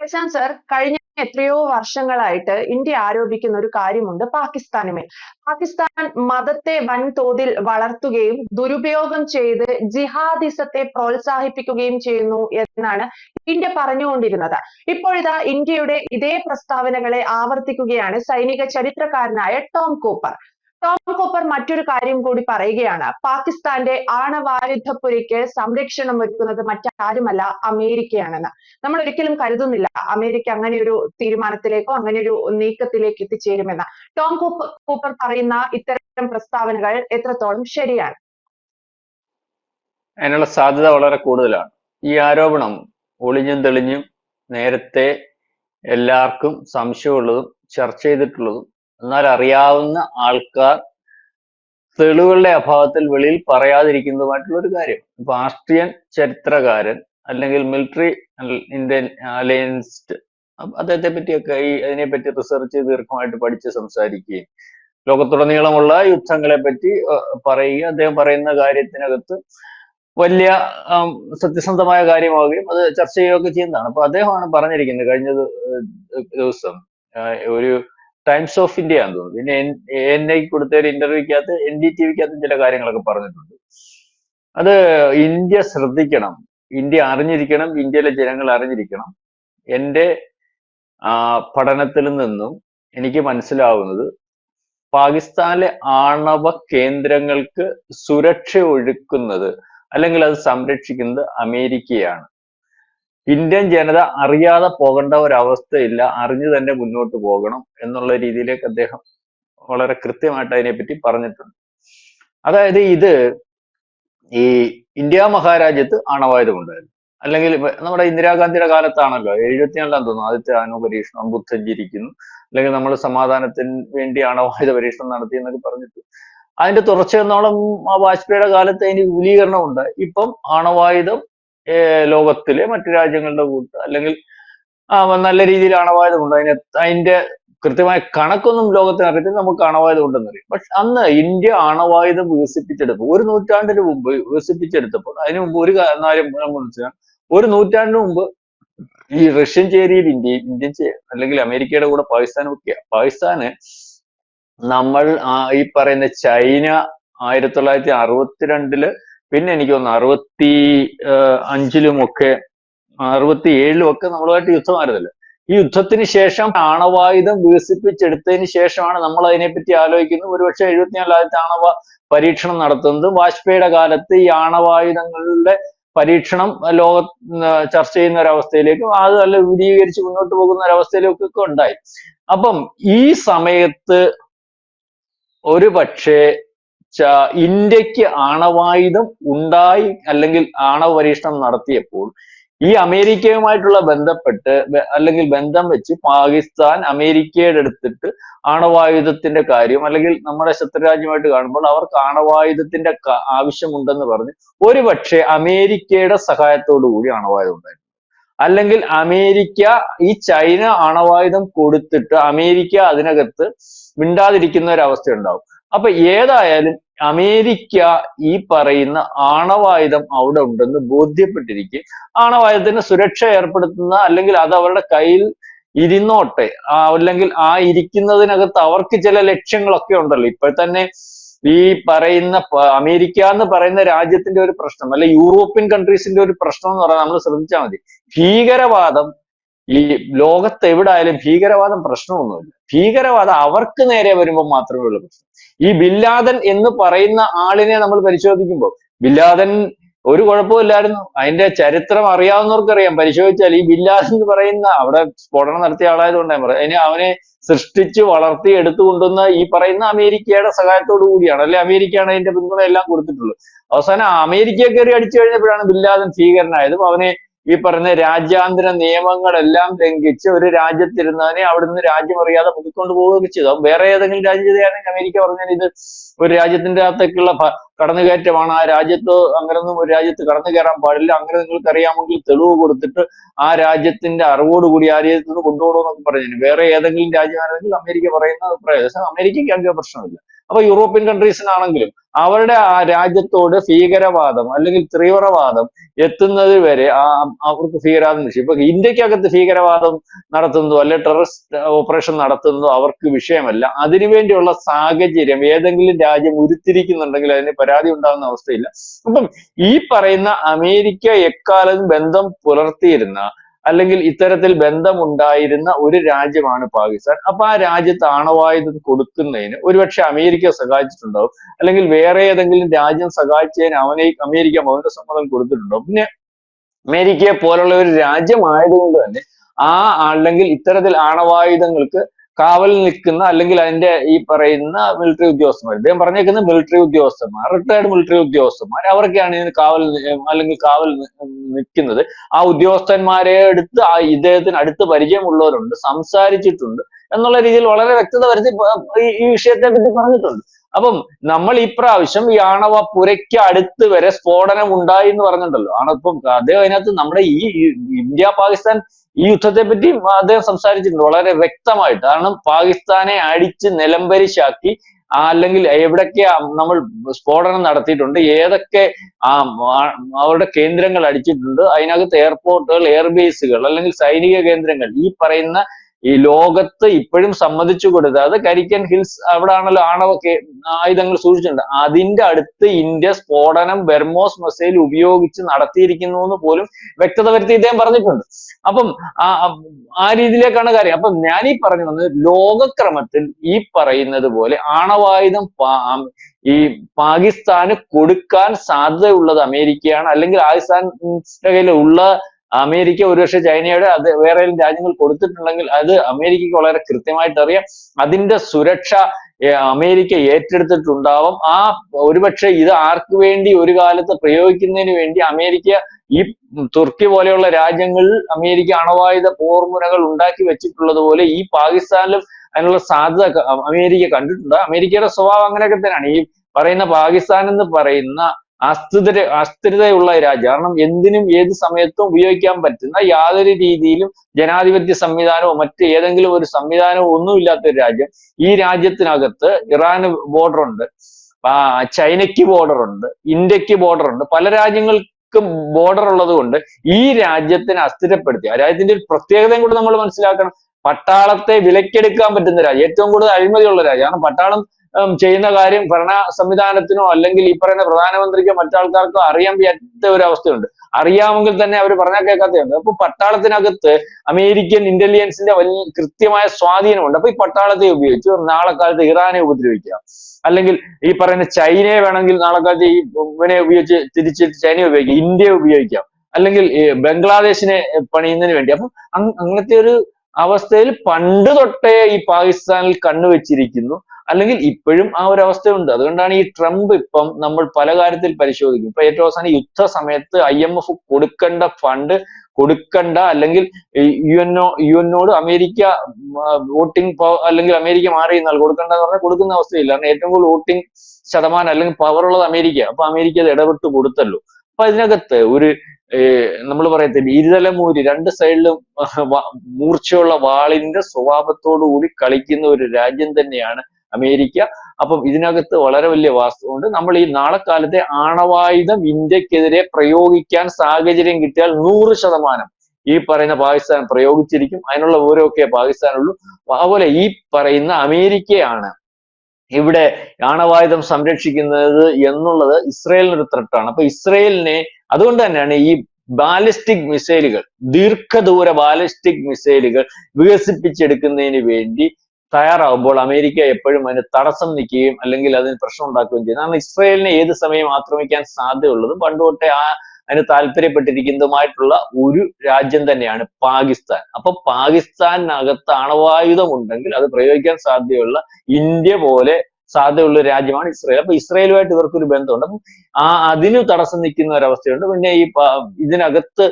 Prashant sir കഴിഞ്ഞ എത്രയോ വർഷങ്ങളായിട്ട് ഇന്ത്യ ആരോപിക്കുന്ന ഒരു കാര്യമുണ്ട് പാകിസ്ഥാനുമേൽ. പാകിസ്ഥാൻ മതത്തെ വൻതോതിൽ വളർത്തുകയും ദുരുപയോഗം ചെയ്ത് ജിഹാദിസത്തെ പ്രോത്സാഹിപ്പിക്കുകയും ചെയ്യുന്നു എന്നാണ് ഇന്ത്യ പറഞ്ഞുകൊണ്ടിരുന്നത്. ഇപ്പോഴിതാ ഇന്ത്യയുടെ ഇതേ പ്രസ്താവനകളെ ആവർത്തിക്കുകയാണ് സൈനിക ചരിത്രകാരനായ ടോം കൂപ്പർ. ടോം കൂപ്പർ മറ്റൊരു കാര്യം കൂടി പറയുകയാണ്. പാകിസ്ഥാന്റെ ആണവായുധപ്പുരയ്ക്ക് സംരക്ഷണം ഒരുക്കുന്നത് മറ്റാരുമല്ല അമേരിക്കയാണെന്ന്. നമ്മൾ ഒരിക്കലും കരുതുന്നില്ല അമേരിക്ക അങ്ങനെ ഒരു തീരുമാനത്തിലേക്കോ അങ്ങനെ ഒരു നീക്കത്തിലേക്ക് എത്തിച്ചേരുമെന്ന്. ടോം കൂപ്പർ കൂപ്പർ പറയുന്ന ഇത്തരം പ്രസ്താവനകൾ എത്രത്തോളം ശരിയാണ്? അതിനുള്ള സാധ്യത വളരെ കൂടുതലാണ്. ഈ ആരോപണം ഒളിഞ്ഞും തെളിഞ്ഞും നേരത്തെ എല്ലാവർക്കും സംശയമുള്ളതും ചർച്ച ചെയ്തിട്ടുള്ളതും എന്നാൽ അറിയാവുന്ന ആൾക്കാർ തെളിവുകളുടെ അഭാവത്തിൽ വെളിയിൽ പറയാതിരിക്കുന്നതുമായിട്ടുള്ള ഒരു കാര്യം. ഇപ്പൊ ആസ്ട്രിയൻ ചരിത്രകാരൻ അല്ലെങ്കിൽ മിലിറ്ററി ഇന്ത്യൻ അലയൻസ്ഡ് അദ്ദേഹത്തെ പറ്റിയൊക്കെ ഈ അതിനെപ്പറ്റി റിസർച്ച് ദീർഘമായിട്ട് പഠിച്ച് സംസാരിക്കുകയും ലോകത്തുടനീളമുള്ള യുദ്ധങ്ങളെ പറ്റി പറയുകയും അദ്ദേഹം പറയുന്ന കാര്യത്തിനകത്ത് വലിയ സത്യസന്ധമായ കാര്യമാവുകയും അത് ചർച്ച ചെയ്യുകയൊക്കെ ചെയ്യുന്നതാണ്. അപ്പൊ അദ്ദേഹമാണ് പറഞ്ഞിരിക്കുന്നത് കഴിഞ്ഞ ദിവസം ഒരു ടൈംസ് ഓഫ് ഇന്ത്യ ആണെന്ന് തോന്നുന്നു. പിന്നെ എൻ ഐ കൊടുത്ത ഒരു ഇന്റർവ്യൂക്കകത്ത് എൻ ഡി ടി വിക്കകത്ത് ചില കാര്യങ്ങളൊക്കെ പറഞ്ഞിട്ടുണ്ട്. അത് ഇന്ത്യ ശ്രദ്ധിക്കണം. ഇന്ത്യ അറിഞ്ഞിരിക്കണം. ഇന്ത്യയിലെ ജനങ്ങൾ അറിഞ്ഞിരിക്കണം. എന്റെ പഠനത്തിൽ നിന്നും എനിക്ക് മനസ്സിലാവുന്നത് പാകിസ്ഥാനിലെ ആണവ കേന്ദ്രങ്ങൾക്ക് സുരക്ഷ ഒഴുക്കുന്നത് അല്ലെങ്കിൽ അത് സംരക്ഷിക്കുന്നത് അമേരിക്കയാണ്. ഇന്ത്യൻ ജനത അറിയാതെ പോകേണ്ട ഒരവസ്ഥയില്ല. അറിഞ്ഞു തന്നെ മുന്നോട്ട് പോകണം എന്നുള്ള രീതിയിലേക്ക് അദ്ദേഹം വളരെ കൃത്യമായിട്ട് അതിനെപ്പറ്റി പറഞ്ഞിട്ടുണ്ട്. അതായത് ഇത് ഈ ഇന്ത്യ മഹാരാജ്യത്ത് ആണവായുധം ഉണ്ടായിരുന്നു അല്ലെങ്കിൽ നമ്മുടെ ഇന്ദിരാഗാന്ധിയുടെ കാലത്താണല്ലോ എഴുപത്തിനാലാം തോന്നുന്നു ആദ്യത്തെ ആണവ പരീക്ഷണം ബുദ്ധഞ്ചിരിക്കുന്നു. അല്ലെങ്കിൽ നമ്മൾ സമാധാനത്തിന് വേണ്ടി ആണവായുധ പരീക്ഷണം നടത്തി എന്നൊക്കെ പറഞ്ഞിട്ട്. അതിന്റെ തുടർച്ചയെന്നോളം വാജ്പേയിയുടെ കാലത്ത് അതിന് വിപുലീകരണം ഉണ്ട് ഇപ്പം ആണവായുധം ലോകത്തിലെ മറ്റു രാജ്യങ്ങളുടെ കൂട്ട് അല്ലെങ്കിൽ നല്ല രീതിയിൽ അണവായത് കൊണ്ട് അതിന് അതിന്റെ കൃത്യമായ കണക്കൊന്നും ലോകത്തിന് അറിയത്തില്ല. നമുക്ക് ആണവായുധം അറിയും പക്ഷെ അന്ന് ഇന്ത്യ അണവായുധം വികസിപ്പിച്ചെടുത്തു. ഒരു നൂറ്റാണ്ടിന് മുമ്പ് വികസിപ്പിച്ചെടുത്തപ്പോൾ അതിന് മുമ്പ് ഒരു കാര്യം മനസ്സിലാക്കാം ഒരു നൂറ്റാണ്ടിന് മുമ്പ് ഈ റഷ്യൻ ചേരിയിൽ ഇന്ത്യ ഇന്ത്യൻ അല്ലെങ്കിൽ അമേരിക്കയുടെ കൂടെ പാകിസ്ഥാൻ ഒക്കെ പാകിസ്ഥാന് നമ്മൾ ഈ പറയുന്ന ചൈന ആയിരത്തി തൊള്ളായിരത്തി അറുപത്തിരണ്ടിൽ പിന്നെ എനിക്ക് തോന്നുന്നു അറുപത്തി അഞ്ചിലും ഒക്കെ അറുപത്തി ഏഴിലും ഒക്കെ നമ്മളുമായിട്ട് യുദ്ധമായിരുന്നല്ലോ ഈ യുദ്ധത്തിന് ശേഷം ആണവായുധം വികസിപ്പിച്ചെടുത്തതിന് ശേഷമാണ് നമ്മൾ അതിനെപ്പറ്റി ആലോചിക്കുന്നത്. ഒരുപക്ഷെ എഴുപത്തിനാലായിരത്തി ആണവ പരീക്ഷണം നടത്തുന്നത് വാജ്പേയിയുടെ കാലത്ത് ഈ ആണവായുധങ്ങളുടെ പരീക്ഷണം ലോക ചർച്ച ചെയ്യുന്ന ഒരവസ്ഥയിലേക്കും അത് നല്ല വിപുലീകരിച്ച് മുന്നോട്ട് പോകുന്ന ഒരവസ്ഥയിലേക്കും ഒക്കെ ഉണ്ടായി. അപ്പം ഈ സമയത്ത് ഒരു പക്ഷേ ഇന്ത്യയ്ക്ക് ആണവായുധം ഉണ്ടായി അല്ലെങ്കിൽ ആണവ പരീക്ഷണം നടത്തിയപ്പോൾ ഈ അമേരിക്കയുമായിട്ടുള്ള ബന്ധപ്പെട്ട് അല്ലെങ്കിൽ ബന്ധം വെച്ച് പാകിസ്ഥാൻ അമേരിക്കയുടെ അടുത്തിട്ട് ആണവായുധത്തിന്റെ കാര്യം അല്ലെങ്കിൽ നമ്മുടെ ശത്രുരാജ്യമായിട്ട് കാണുമ്പോൾ അവർക്ക് ആണവായുധത്തിന്റെ ആവശ്യമുണ്ടെന്ന് പറഞ്ഞ് ഒരുപക്ഷെ അമേരിക്കയുടെ സഹായത്തോടു കൂടി ആണവായുധം ഉണ്ടായിരുന്നു അല്ലെങ്കിൽ അമേരിക്ക ഈ ചൈന ആണവായുധം കൊടുത്തിട്ട് അമേരിക്ക അതിനകത്ത് മിണ്ടാതിരിക്കുന്ന ഒരു അവസ്ഥ ഉണ്ടാവും അപ്പൊ ഏതായാലും അമേരിക്ക ഈ പറയുന്ന ആണവായുധം അവിടെ ഉണ്ടെന്ന് ബോധ്യപ്പെട്ടിരിക്കും. ആണവായുധത്തിന് സുരക്ഷ ഏർപ്പെടുത്തുന്ന അല്ലെങ്കിൽ അത് അവരുടെ കയ്യിൽ ഇരുന്നോട്ടെ. അല്ലെങ്കിൽ ആ ഇരിക്കുന്നതിനകത്ത് അവർക്ക് ചില ലക്ഷ്യങ്ങളൊക്കെ ഉണ്ടല്ലോ. ഇപ്പോൾ തന്നെ ഈ പറയുന്ന അമേരിക്ക എന്ന് പറയുന്ന രാജ്യത്തിന്റെ ഒരു പ്രശ്നം അല്ലെ യൂറോപ്യൻ കൺട്രീസിന്റെ ഒരു പ്രശ്നം എന്ന് പറഞ്ഞാൽ നമ്മൾ ശ്രദ്ധിച്ചാൽ മതി. ഭീകരവാദം ഈ ലോകത്ത് എവിടായാലും ഭീകരവാദം പ്രശ്നമൊന്നുമില്ല. ഭീകരവാദം അവർക്ക് നേരെ വരുമ്പോൾ മാത്രമേ ഉള്ളൂ പ്രശ്നം. ഈ ബില്ലാദൻ എന്ന് പറയുന്ന ആളിനെ നമ്മൾ പരിശോധിക്കുമ്പോൾ ബില്ലാദൻ ഒരു കുഴപ്പമില്ലായിരുന്നു. അതിന്റെ ചരിത്രം അറിയാവുന്നവർക്കറിയാം. പരിശോധിച്ചാൽ ഈ ബില്ലാദൻ എന്ന് പറയുന്ന അവിടെ സ്ഫോടനം നടത്തിയ ആളായതുകൊണ്ടാണ് പറയാം അതിനെ അവനെ സൃഷ്ടിച്ച് വളർത്തി എടുത്തു കൊണ്ടുവന്ന ഈ പറയുന്ന അമേരിക്കയുടെ സഹായത്തോടു കൂടിയാണ്. അല്ലെ? അമേരിക്കയാണ് അതിന്റെ പിന്തുണ എല്ലാം കൊടുത്തിട്ടുള്ളത്. അവസാനം അമേരിക്കയെ കയറി അടിച്ചു കഴിഞ്ഞപ്പോഴാണ് ബില്ലാദൻ ഭീകരനായതും. അവനെ ഈ പറഞ്ഞ രാജ്യാന്തര നിയമങ്ങളെല്ലാം ലംഘിച്ച് ഒരു രാജ്യത്തിരുന്നതിനെ അവിടുന്ന് രാജ്യം അറിയാതെ പുതുക്കൊണ്ട് പോവുകയൊക്കെ ചെയ്തു. വേറെ ഏതെങ്കിലും രാജ്യം ചെയ്താണെങ്കിൽ അമേരിക്ക പറഞ്ഞാൽ ഇത് ഒരു രാജ്യത്തിന്റെ അകത്തേക്കുള്ള കടന്നുകയറ്റമാണ്. ആ രാജ്യത്ത് അങ്ങനൊന്നും ഒരു രാജ്യത്ത് കടന്നു കയറാൻ പാടില്ല. അങ്ങനെ നിങ്ങൾക്ക് അറിയാമെങ്കിൽ തെളിവ് കൊടുത്തിട്ട് ആ രാജ്യത്തിന്റെ അറിവോടുകൂടി ആ രാജ്യത്ത് നിന്ന് കൊണ്ടുപോകണമെന്നൊക്കെ പറഞ്ഞു വേറെ ഏതെങ്കിലും രാജ്യമാണെങ്കിൽ അമേരിക്ക പറയുന്ന അഭിപ്രായം അമേരിക്കയ്ക്ക് അങ്ങനെ പ്രശ്നമില്ല. അപ്പൊ യൂറോപ്യൻ കൺട്രീസിനാണെങ്കിലും അവരുടെ ആ രാജ്യത്തോട് ഭീകരവാദം അല്ലെങ്കിൽ തീവ്രവാദം എത്തുന്നത് വരെ അവർക്ക് ഭീകരവാദം വിഷയം ഇപ്പൊ ഇന്ത്യക്കകത്ത് ഭീകരവാദം നടത്തുന്നതോ അല്ലെ ടെററിസ്റ്റ് ഓപ്പറേഷൻ നടത്തുന്നതോ അവർക്ക് വിഷയമല്ല. അതിനുവേണ്ടിയുള്ള സാഹചര്യം ഏതെങ്കിലും രാജ്യം ഉരുത്തിരിക്കുന്നുണ്ടെങ്കിൽ അതിന് പരാതി ഉണ്ടാകുന്ന അവസ്ഥയില്ല. അപ്പം ഈ പറയുന്ന അമേരിക്ക എക്കാലത്തും ബന്ധം പുലർത്തിയിരുന്ന അല്ലെങ്കിൽ ഇത്തരത്തിൽ ബന്ധമുണ്ടായിരുന്ന ഒരു രാജ്യമാണ് പാകിസ്ഥാൻ. അപ്പൊ ആ രാജ്യത്ത് ആണവായുധം കൊടുക്കുന്നതിന് ഒരുപക്ഷെ അമേരിക്ക സഹായിച്ചിട്ടുണ്ടാവും. അല്ലെങ്കിൽ വേറെ ഏതെങ്കിലും രാജ്യം സഹായിച്ചതിന് അവനെ അമേരിക്ക മൗനസമ്മതം കൊടുത്തിട്ടുണ്ടാവും പിന്നെ അമേരിക്കയെ പോലുള്ള ഒരു രാജ്യമായതുകൊണ്ട് തന്നെ ആ അല്ലെങ്കിൽ ഇത്തരത്തിൽ ആണവായുധങ്ങൾക്ക് കാവൽ നിൽക്കുന്ന അല്ലെങ്കിൽ അതിന്റെ ഈ പറയുന്ന മിലിറ്ററി ഉദ്യോഗസ്ഥന്മാർ ഇദ്ദേഹം പറഞ്ഞേക്കുന്ന മിലിറ്ററി ഉദ്യോഗസ്ഥന്മാർ റിട്ടയർഡ് മിലിറ്ററി ഉദ്യോഗസ്ഥന്മാർ അവർക്കാണ് ഇതിന് കാവൽ അല്ലെങ്കിൽ കാവൽ നിൽക്കുന്നത്. ആ ഉദ്യോഗസ്ഥന്മാരെ എടുത്ത് ആ ഇദ്ദേഹത്തിന് അടുത്ത് പരിചയമുള്ളവരുണ്ട് സംസാരിച്ചിട്ടുണ്ട് എന്നുള്ള രീതിയിൽ വളരെ വ്യക്തത വരുത്തി ഈ- വിഷയത്തെ പറ്റി പറഞ്ഞിട്ടുണ്ട്. അപ്പം നമ്മൾ ഈ പ്രാവശ്യം ഈ ആണവ പുരയ്ക്ക് അടുത്ത് വരെ സ്ഫോടനം ഉണ്ടായി എന്ന് പറഞ്ഞിട്ടുണ്ടല്ലോ. ആണ് ഇപ്പം അദ്ദേഹം അതിനകത്ത് നമ്മുടെ ഈ ഇന്ത്യ പാകിസ്ഥാൻ ഈ യുദ്ധത്തെ പറ്റി അദ്ദേഹം സംസാരിച്ചിട്ടുണ്ട് വളരെ വ്യക്തമായിട്ട്. കാരണം പാകിസ്ഥാനെ അടിച്ച് നിലംപരിശാക്കി അല്ലെങ്കിൽ എവിടൊക്കെ നമ്മൾ സ്ഫോടനം നടത്തിയിട്ടുണ്ട് ഏതൊക്കെ ആ- അവരുടെ കേന്ദ്രങ്ങൾ അടിച്ചിട്ടുണ്ട് അതിനകത്ത് എയർപോർട്ടുകൾ എയർബേസുകൾ അല്ലെങ്കിൽ സൈനിക കേന്ദ്രങ്ങൾ ഈ പറയുന്ന ഈ ലോകത്ത് ഇപ്പോഴും സമ്മതിച്ചു കൊടുക്കാതെ കരിക്കൻ ഹിൽസ് അവിടെ ആണല്ലോ ആണവ ആയുധങ്ങൾ സൂക്ഷിച്ചിട്ടുണ്ട്. അതിന്റെ അടുത്ത് ഇന്ത്യ സ്ഫോടനം ബെർമോസ് മിസൈൽ ഉപയോഗിച്ച് നടത്തിയിരിക്കുന്നു എന്ന് പോലും വ്യക്തത വരുത്തി ഇദ്ദേഹം പറഞ്ഞിട്ടുണ്ട്. അപ്പം ആ രീതിയിലേക്കാണ് കാര്യം. അപ്പം ഞാൻ ഈ പറഞ്ഞു വന്നത് ലോകക്രമത്തിൽ ഈ പറയുന്നത് പോലെ ആണവായുധം ഈ പാകിസ്ഥാന് കൊടുക്കാൻ സാധ്യതയുള്ളത് അമേരിക്കയാണ് അല്ലെങ്കിൽ പാകിസ്ഥാന്റെ കയ്യിൽ ഉള്ള അമേരിക്ക ഒരുപക്ഷെ ചൈനയുടെ അത് വേറെ രാജ്യങ്ങൾ കൊടുത്തിട്ടുണ്ടെങ്കിൽ അത് അമേരിക്കക്ക് വളരെ കൃത്യമായിട്ട് അറിയാം. അതിന്റെ സുരക്ഷ അമേരിക്ക ഏറ്റെടുത്തിട്ടുണ്ടാവും. ആ ഒരുപക്ഷെ ഇത് ആർക്ക് വേണ്ടി ഒരു കാലത്ത് പ്രയോഗിക്കുന്നതിന് വേണ്ടി അമേരിക്ക ഈ തുർക്കി പോലെയുള്ള രാജ്യങ്ങളിൽ അമേരിക്ക അണവായുധ പോർമുനകൾ ഉണ്ടാക്കി വെച്ചിട്ടുള്ളത് പോലെ ഈ പാകിസ്ഥാനിലും അതിനുള്ള സാധ്യത അമേരിക്ക കണ്ടിട്ടുണ്ട്. അമേരിക്കയുടെ സ്വഭാവം അങ്ങനെയൊക്കെ തന്നെയാണ്. ഈ പറയുന്ന പാകിസ്ഥാൻ എന്ന് പറയുന്ന അസ്ഥിര അസ്ഥിരതയുള്ള രാജ്യം. കാരണം എന്തിനും ഏത് സമയത്തും ഉപയോഗിക്കാൻ പറ്റുന്ന യാതൊരു രീതിയിലും ജനാധിപത്യ സംവിധാനമോ മറ്റ് ഏതെങ്കിലും ഒരു സംവിധാനമോ ഒന്നുമില്ലാത്ത ഒരു രാജ്യം. ഈ രാജ്യത്തിനകത്ത് ഇറാന് ആ ചൈനയ്ക്ക് ബോർഡർ ഉണ്ട്. ഇന്ത്യയ്ക്ക് ബോർഡർ ഉണ്ട്. പല രാജ്യങ്ങൾക്കും ബോർഡർ ഉള്ളത് കൊണ്ട് ഈ രാജ്യത്തിനെ അസ്ഥിരപ്പെടുത്തി. ആ രാജ്യത്തിന്റെ ഒരു പ്രത്യേകതയും കൂടി നമ്മൾ മനസ്സിലാക്കണം. പട്ടാളത്തെ വിലക്കെടുക്കാൻ പറ്റുന്ന രാജ്യം. ഏറ്റവും കൂടുതൽ അഴിമതിയുള്ള രാജ്യം. കാരണം പട്ടാളം ചെയ്യുന്ന കാര്യം ഭരണ സംവിധാനത്തിനോ അല്ലെങ്കിൽ ഈ പറയുന്ന പ്രധാനമന്ത്രിക്കോ മറ്റാൾക്കാർക്കോ അറിയാൻ വയ്യാത്ത ഒരു അവസ്ഥയുണ്ട്. അറിയാമെങ്കിൽ തന്നെ അവർ പറഞ്ഞാൽ കേൾക്കാത്തതുണ്ട്. അപ്പൊ പട്ടാളത്തിനകത്ത് അമേരിക്കൻ ഇന്റലിജൻസിന്റെ വലിയ കൃത്യമായ സ്വാധീനമുണ്ട്. അപ്പൊ ഈ പട്ടാളത്തെ ഉപയോഗിച്ച് നാളെ കാലത്ത് ഇറാനെ ഉപദ്രവിക്കാം അല്ലെങ്കിൽ ഈ പറയുന്ന ചൈനയെ വേണമെങ്കിൽ നാളെ കാലത്ത് ഈ ഇവനെ ഉപയോഗിച്ച് തിരിച്ച് ചൈനയെ ഉപയോഗിക്കാം ഇന്ത്യയെ ഉപയോഗിക്കാം. അല്ലെങ്കിൽ ബംഗ്ലാദേശിനെ പണിയുന്നതിന് വേണ്ടി. അപ്പൊ അങ് അങ്ങനത്തെ ഒരു അവസ്ഥയിൽ പണ്ട് തൊട്ടേ ഈ പാകിസ്ഥാനിൽ കണ്ണുവെച്ചിരിക്കുന്നു. അല്ലെങ്കിൽ ഇപ്പോഴും ആ ഒരു അവസ്ഥയുണ്ട്. അതുകൊണ്ടാണ് ഈ ട്രംപ് ഇപ്പം നമ്മൾ പല കാര്യത്തിൽ പരിശോധിക്കും. ഇപ്പൊ ഏറ്റവും അവസാനം യുദ്ധ സമയത്ത് ഐ എം എഫ് കൊടുക്കേണ്ട ഫണ്ട് കൊടുക്കണ്ട അല്ലെങ്കിൽ യു എൻഒ യു എന്നോട് അമേരിക്ക വോട്ടിംഗ് അല്ലെങ്കിൽ അമേരിക്ക മാറി എന്നാൽ കൊടുക്കണ്ട എന്ന് പറഞ്ഞാൽ കൊടുക്കുന്ന അവസ്ഥയില്ല. കാരണം ഏറ്റവും കൂടുതൽ വോട്ടിംഗ് ശതമാനം അല്ലെങ്കിൽ പവർ ഉള്ളത് അമേരിക്ക. അപ്പൊ അമേരിക്ക അത് ഇടപെട്ട് കൊടുത്തല്ലോ. അപ്പൊ ഇതിനകത്ത് ഒരു നമ്മൾ പറയത്തില്ല ഇരുതലമൂരി രണ്ട് സൈഡിലും മൂർച്ചയുള്ള വാളിന്റെ സ്വഭാവത്തോടു കൂടി കളിക്കുന്ന ഒരു രാജ്യം തന്നെയാണ് അമേരിക്ക. അപ്പം ഇതിനകത്ത് വളരെ വലിയ വാസ്തവമുണ്ട് നമ്മൾ ഈ നാളെക്കാലത്തെ ആണവായുധം ഇന്ത്യക്കെതിരെ പ്രയോഗിക്കാൻ സാഹചര്യം കിട്ടിയാൽ നൂറ് ശതമാനം ഈ പറയുന്ന പാകിസ്ഥാൻ പ്രയോഗിച്ചിരിക്കും. അതിനുള്ള വിവരമൊക്കെ പാകിസ്ഥാനുള്ളൂ അതുപോലെ ഈ പറയുന്ന അമേരിക്കയാണ് ഇവിടെ ആണവായുധം സംരക്ഷിക്കുന്നത് എന്നുള്ളത് ഇസ്രയേലിന് ഒരു ത്രട്ടാണ് അപ്പൊ ഇസ്രയേലിനെ അതുകൊണ്ട് തന്നെയാണ് ഈ ബാലിസ്റ്റിക് മിസൈലുകൾ ദീർഘദൂര ബാലിസ്റ്റിക് മിസൈലുകൾ വികസിപ്പിച്ചെടുക്കുന്നതിന് വേണ്ടി തയ്യാറാവുമ്പോൾ അമേരിക്ക എപ്പോഴും അതിന് തടസ്സം നിൽക്കുകയും അല്ലെങ്കിൽ അതിന് പ്രശ്നം ഉണ്ടാക്കുകയും ചെയ്യും കാരണം ഇസ്രയേലിനെ ഏത് സമയം ആക്രമിക്കാൻ സാധ്യതയുള്ളതും പണ്ട് തൊട്ടേ ആ അതിന് താല്പര്യപ്പെട്ടിരിക്കുന്നതുമായിട്ടുള്ള ഒരു രാജ്യം തന്നെയാണ് പാകിസ്ഥാൻ. അപ്പൊ പാകിസ്ഥാനകത്ത് ആണവായുധം ഉണ്ടെങ്കിൽ അത് പ്രയോഗിക്കാൻ സാധ്യതയുള്ള ഇന്ത്യ പോലെ സാധ്യതയുള്ള രാജ്യമാണ് ഇസ്രയേൽ. അപ്പൊ ഇസ്രയേലുമായിട്ട് ഇവർക്കൊരു ബന്ധമുണ്ട്. അപ്പം ആ അതിന് തടസ്സം നിൽക്കുന്ന ഒരവസ്ഥയുണ്ട്. പിന്നെ ഈ ഇതിനകത്ത്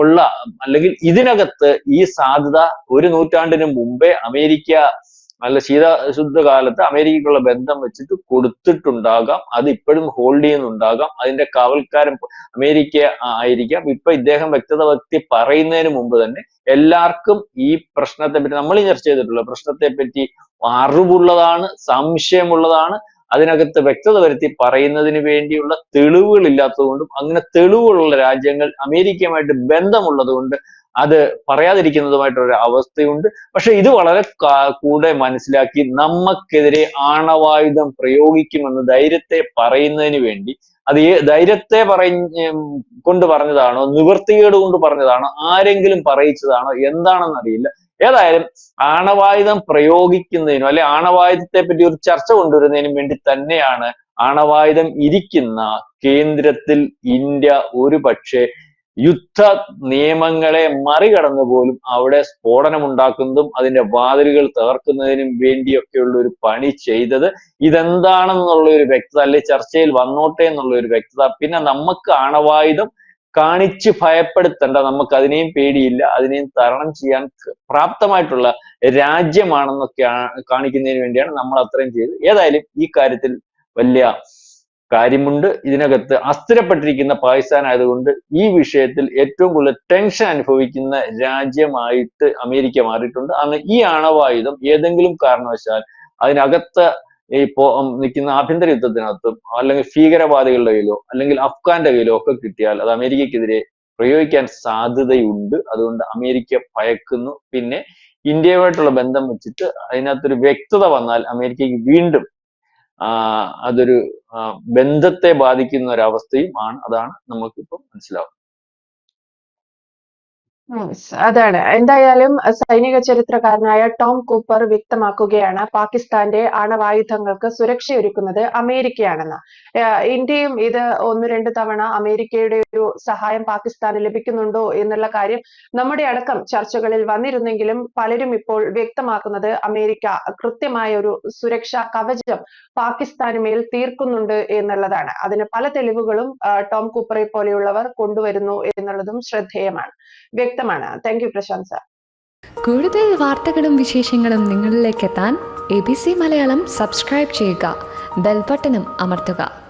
ഉള്ള അല്ലെങ്കിൽ ഇതിനകത്ത് ഈ സാധ്യത ഒരു നൂറ്റാണ്ടിന് മുമ്പേ അമേരിക്ക നല്ല ശീത ശുദ്ധകാലത്ത് അമേരിക്കയ്ക്കുള്ള ബന്ധം വെച്ചിട്ട് കൊടുത്തിട്ടുണ്ടാകാം. അത് ഇപ്പോഴും ഹോൾഡ് ചെയ്യുന്നുണ്ടാകാം. അതിന്റെ കാവൽക്കാരൻ അമേരിക്ക ആയിരിക്കാം. ഇപ്പൊ ഇദ്ദേഹം വ്യക്തത വ്യക്തി പറയുന്നതിന് മുമ്പ് തന്നെ എല്ലാവർക്കും ഈ പ്രശ്നത്തെ പറ്റി നമ്മൾ ചർച്ച ചെയ്തിട്ടുള്ള പ്രശ്നത്തെ പറ്റി അറിവുള്ളതാണ് സംശയമുള്ളതാണ്. അതിനകത്ത് വ്യക്തത വരുത്തി പറയുന്നതിന് വേണ്ടിയുള്ള തെളിവുകൾ ഇല്ലാത്തതുകൊണ്ടും അങ്ങനെ തെളിവുകളുള്ള രാജ്യങ്ങൾ അമേരിക്കയുമായിട്ട് ബന്ധമുള്ളത് കൊണ്ട് അത് പറയാതിരിക്കുന്നതുമായിട്ടൊരു അവസ്ഥയുണ്ട്. പക്ഷെ ഇത് വളരെ കൂടെ മനസ്സിലാക്കി നമുക്കെതിരെ ആണവായുധം പ്രയോഗിക്കുമെന്ന് ധൈര്യത്തെ പറയുന്നതിന് വേണ്ടി അത് ധൈര്യത്തെ പറഞ്ഞ് കൊണ്ട് പറഞ്ഞതാണോ നിവൃത്തികേട് കൊണ്ട് പറഞ്ഞതാണോ ആരെങ്കിലും പറയിച്ചതാണോ എന്താണെന്ന് അറിയില്ല ഏതായാലും ആണവായുധം പ്രയോഗിക്കുന്നതിനോ അല്ലെ ആണവായുധത്തെ പറ്റി ഒരു ചർച്ച കൊണ്ടുവരുന്നതിനും വേണ്ടി തന്നെയാണ് ആണവായുധം ഇരിക്കുന്ന കേന്ദ്രത്തിൽ ഇന്ത്യ ഒരു പക്ഷേ യുദ്ധ നിയമങ്ങളെ മറികടന്നു പോലും അവിടെ സ്ഫോടനം ഉണ്ടാക്കുന്നതും അതിന്റെ വാതിലുകൾ തകർക്കുന്നതിനും വേണ്ടിയൊക്കെയുള്ള ഒരു പണി ചെയ്തത് ഇതെന്താണെന്നുള്ള ഒരു വ്യക്തത അല്ലെ ചർച്ചയിൽ വന്നോട്ടെ എന്നുള്ള ഒരു വ്യക്തത. പിന്നെ നമുക്ക് ആണവായുധം കാണിച്ച് ഭയപ്പെടുത്തേണ്ട. നമുക്ക് അതിനെയും പേടിയില്ല. അതിനെയും തരണം ചെയ്യാൻ പ്രാപ്തമായിട്ടുള്ള രാജ്യമാണെന്നൊക്കെ കാണിക്കുന്നതിന് വേണ്ടിയാണ് നമ്മൾ അത്രയും ചെയ്തത്. ഏതായാലും ഈ കാര്യത്തിൽ വലിയ കാര്യമുണ്ട്. ഇതിനകത്ത് അസ്ഥിരപ്പെട്ടിരിക്കുന്ന പാകിസ്ഥാൻ ആയതുകൊണ്ട് ഈ വിഷയത്തിൽ ഏറ്റവും കൂടുതൽ ടെൻഷൻ അനുഭവിക്കുന്ന രാജ്യമായിട്ട് അമേരിക്ക മാറിയിട്ടുണ്ട്. അന്ന് ഈ ആണവായുധം ഏതെങ്കിലും കാരണവശാൽ അതിനകത്ത് ഈ പോ നിൽക്കുന്ന ആഭ്യന്തര യുദ്ധത്തിനകത്തും അല്ലെങ്കിൽ ഭീകരവാദികളുടെ കയ്യിലോ അല്ലെങ്കിൽ അഫ്ഗാന്റെ കയ്യിലോ ഒക്കെ കിട്ടിയാൽ അത് അമേരിക്കക്കെതിരെ പ്രയോഗിക്കാൻ സാധ്യതയുണ്ട്. അതുകൊണ്ട് അമേരിക്ക ഭയക്കുന്നു. പിന്നെ ഇന്ത്യയുമായിട്ടുള്ള ബന്ധം വെച്ചിട്ട് അതിനകത്തൊരു വ്യക്തത വന്നാൽ അമേരിക്കക്ക് വീണ്ടും അതൊരു ബന്ധത്തെ ബാധിക്കുന്ന ഒരവസ്ഥയും ആണ്. അതാണ് നമുക്കിപ്പോൾ മനസ്സിലാവുന്നത്. അതാണ്. എന്തായാലും സൈനിക ചരിത്രകാരനായ ടോം കൂപ്പർ വ്യക്തമാക്കുകയാണ് പാകിസ്ഥാന്റെ ആണവായുധങ്ങൾക്ക് സുരക്ഷയൊരുക്കുന്നത് അമേരിക്കയാണെന്ന്. ഇന്ത്യയും ഇത് ഒന്ന് രണ്ട് തവണ അമേരിക്കയുടെ ഒരു സഹായം പാകിസ്ഥാന് ലഭിക്കുന്നുണ്ടോ എന്നുള്ള കാര്യം നമ്മുടെ അടക്കം ചർച്ചകളിൽ വന്നിരുന്നെങ്കിലും പലരും ഇപ്പോൾ വ്യക്തമാക്കുന്നത് അമേരിക്ക കൃത്യമായ ഒരു സുരക്ഷാ കവചം പാകിസ്ഥാന് മേൽ തീർക്കുന്നുണ്ട് എന്നുള്ളതാണ്. അതിന് പല തെളിവുകളും ടോം കൂപ്പറെ പോലെയുള്ളവർ കൊണ്ടുവരുന്നു എന്നുള്ളതും ശ്രദ്ധേയമാണ്. വ്യക്തമാണ്. താങ്ക് യു പ്രശാന്ത് സാർ കൂടുതൽ വാർത്തകളും വിശേഷങ്ങളും നിങ്ങളിലേക്ക് എത്താൻ A B C Malayalam subscribe ചെയ്യുക. ബെൽബട്ടനും അമർത്തുക.